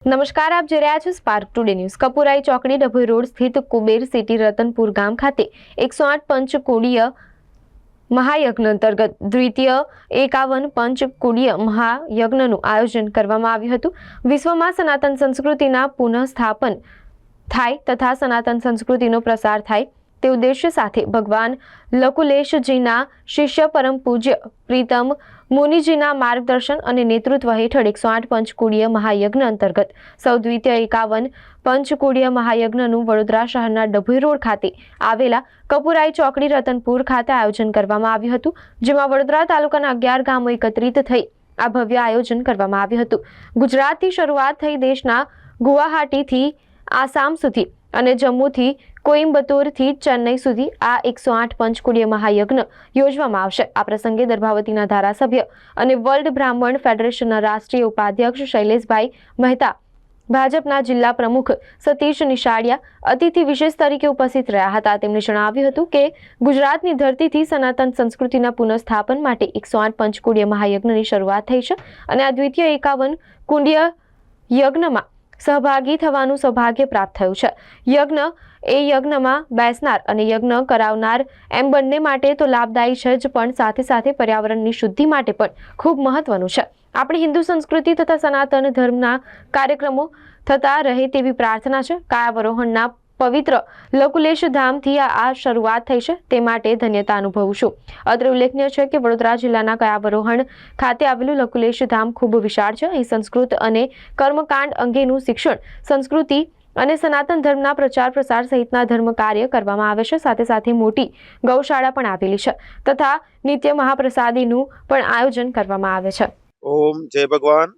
નમસ્કાર, આપ જોઈ રહ્યા છો સ્પાર્ક ટુડે ન્યૂઝ કપુરાઈ ચોકડી, ડભોઈ રોડ સ્થિત કુબેર સિટી રતનપુર ગામ ખાતે એકસો આઠ પંચકોડીય મહાયજ્ઞ અંતર્ગત દ્વિતીય એકાવન પંચકોડીય મહાયજ્ઞનું આયોજન કરવામાં આવ્યું હતું. વિશ્વમાં સનાતન સંસ્કૃતિના પુનઃસ્થાપન થાય તથા સનાતન સંસ્કૃતિનો પ્રસાર થાય તે ઉદ્દેશ્ય સાથે ભગવાન લકુલેશજીના શિષ્ય પરમ પૂજ્ય પ્રીતમ મુનિજીના માર્ગદર્શન અને નેતૃત્વ હેઠળ એકસો આઠ પંચકુડીય મહાયજ્ઞ અંતર્ગત સૌ દ્વિતીય એકાવન પંચકુડીય મહાયજ્ઞનું વડોદરા શહેરના ડભોઈ રોડ ખાતે આવેલા કપુરાઈ ચોકડી રતનપુર ખાતે આયોજન કરવામાં આવ્યું હતું, જેમાં વડોદરા તાલુકાના અગિયાર ગામો એકત્રિત થઈ આ ભવ્ય આયોજન કરવામાં આવ્યું હતું. ગુજરાતથી શરૂઆત થઈ દેશના ગુવાહાટીથી આસામ સુધી અને જમ્મુથી કોઇમ્બતુરથી ચેન્નઈ સુધી આ એકસો આઠ પંચકુડીય મહાયજ્ઞ યોજવામાં આવશે. આ પ્રસંગે દર્ભાવતીના ધારાસભ્ય અને વર્લ્ડ બ્રાહ્મણ ફેડરેશનના રાષ્ટ્રીય ઉપાધ્યક્ષ શૈલેષભાઈ મહેતા, ભાજપના જિલ્લા પ્રમુખ સતીશ નિશાળિયા, અતિથિ વિશેષ તરીકે ઉપસ્થિત રહ્યા હતા. તેમણે જણાવ્યું હતું કે, ગુજરાતની ધરતીથી સનાતન સંસ્કૃતિના પુનઃસ્થાપન માટે એકસો આઠ પંચકુડીય મહાયજ્ઞની શરૂઆત થઈ છે અને આ દ્વિતીય એકાવન કુંડીય યજ્ઞમાં સહભાગી થવાનું સૌભાગ્ય પ્રાપ્ત થયું છે. યજ્ઞ, એ યજ્ઞમાં બેસનાર અને યજ્ઞ કરાવનાર એમ બંને માટે તો લાભદાયી છે જ, પણ સાથે સાથે પર્યાવરણની શુદ્ધિ માટે પણ ખૂબ મહત્વનું છે. આપણી હિન્દુ સંસ્કૃતિ તથા સનાતન ધર્મના કાર્યક્રમો થતા રહે તેવી પ્રાર્થના છે. કાયાવરોહણના પવિત્ર લકુલેશ ધામથી આ શરૂઆત થઈ છે. તે માટે ધન્યતા અનુભવું છું. અત્રે ઉલ્લેખનીય છે કે વડોદરા જિલ્લાના કયાવરોહણ ખાતે આવેલું લકુલેશ ધામ ખૂબ વિશાળ છે. અહીં સંસ્કૃત અને કર્મકાંડ અંગેનું શિક્ષણ, સંસ્કૃતિ અને સનાતન ધર્મના પ્રચાર પ્રસાર સહિતના ધર્મ કાર્ય કરવામાં આવે છે. સાથે સાથે મોટી ગૌશાળા પણ આવેલી છે તથા નિત્ય મહાપ્રસાદીનું પણ આયોજન કરવામાં આવે છે. ઓમ જય ભગવાન.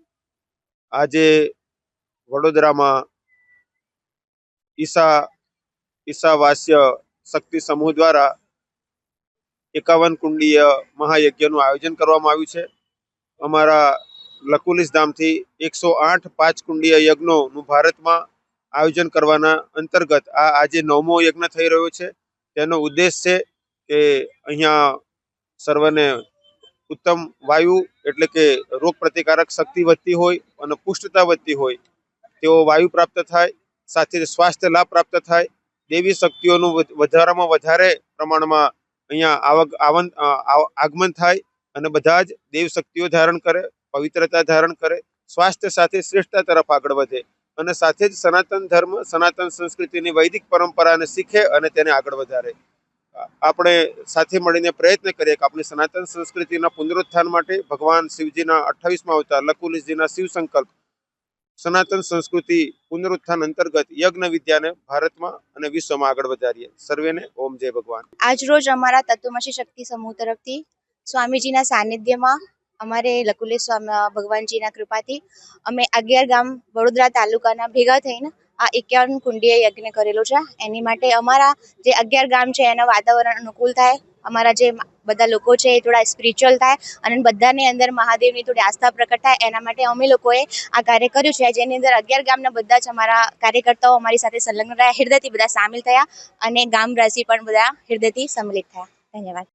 આજે વડોદરામાં ઈસા ઈસાવાસ્ય શક્તિ સમૂહ દ્વારા એકાવન કુંડીય મહાયજ્ઞનું આયોજન કરવામાં આવ્યું છે. અમારા લકુલિસ ધામથી એકસો આઠ પાંચ કુંડીય યજ્ઞોનું ભારતમાં આયોજન કરવાના અંતર્ગત આ આજે નવમો યજ્ઞ થઈ રહ્યો છે. તેનો ઉદ્દેશ છે કે અહીંયા સર્વને ઉત્તમ વાયુ એટલે કે રોગ પ્રતિકારક શક્તિ વધતી હોય અને પુષ્ટતા વધતી હોય તેવો વાયુ પ્રાપ્ત થાય. સાથે સ્વાસ્થ્ય લાભ પ્રાપ્ત થાય, દેવી શક્તિઓનું વધારામાં વધારે પ્રમાણમાં અહીંયા આવક, આવન આગમન થાય અને બધા જ દેવ શક્તિઓ ધારણ કરે, પવિત્રતા ધારણ કરે, સ્વાસ્થ્ય સાથે શ્રેષ્ઠતા તરફ આગળ વધે અને સાથે જ સનાતન ધર્મ, સનાતન સંસ્કૃતિની વૈદિક પરંપરાને શીખે અને તેને આગળ વધારે. આપણે સાથે મળીને પ્રયત્ન કરીએ કે આપણી સનાતન સંસ્કૃતિના પુનરુત્થાન માટે ભગવાન શિવજીના અઠ્ઠાવીસમાં અવતાર લકુલીશજીના શિવ સંકલ્પ સનાતન સંસ્કૃતિ પુનરુત્થાન અંતર્ગત યજ્ઞ વિદ્યાને ભારતમાં અને વિશ્વમાં આગળ વધારીએ. સર્વેને ઓમ જય ભગવાન. આજ રોજ અમારા તત્વમસી શક્તિ સમૂહ તરફથી સ્વામીજીના સાનિધ્યમાં અમારે લકુલેશ સ્વામી ભગવાનજીના કૃપાથી અમે અગિયાર ગામ વડોદરા તાલુકાના ભેગા થઈને આ એકાવન કુંડીએ યજ્ઞ કરેલો છે. એની માટે અમારા જે અગિયાર ગામ છે, એનું વાતાવરણ અનુકૂળ થાય. અમારા જે બધા લોકો છે એ થોડા સ્પિરિચ્યુઅલ થાય અને બધાની અંદર મહાદેવની થોડી આસ્થા પ્રકટ થાય. એના માટે અમે લોકોએ આ કાર્ય કર્યું છે. જેની અંદર અગિયાર ગામના બધા જ અમારા કાર્યકર્તાઓ અમારી સાથે સંલગ્ન રહ્યા. હૃદયથી બધા સામેલ થયા અને ગામવાસી પણ બધા હૃદયથી સંમિલિત થયા. ધન્યવાદ.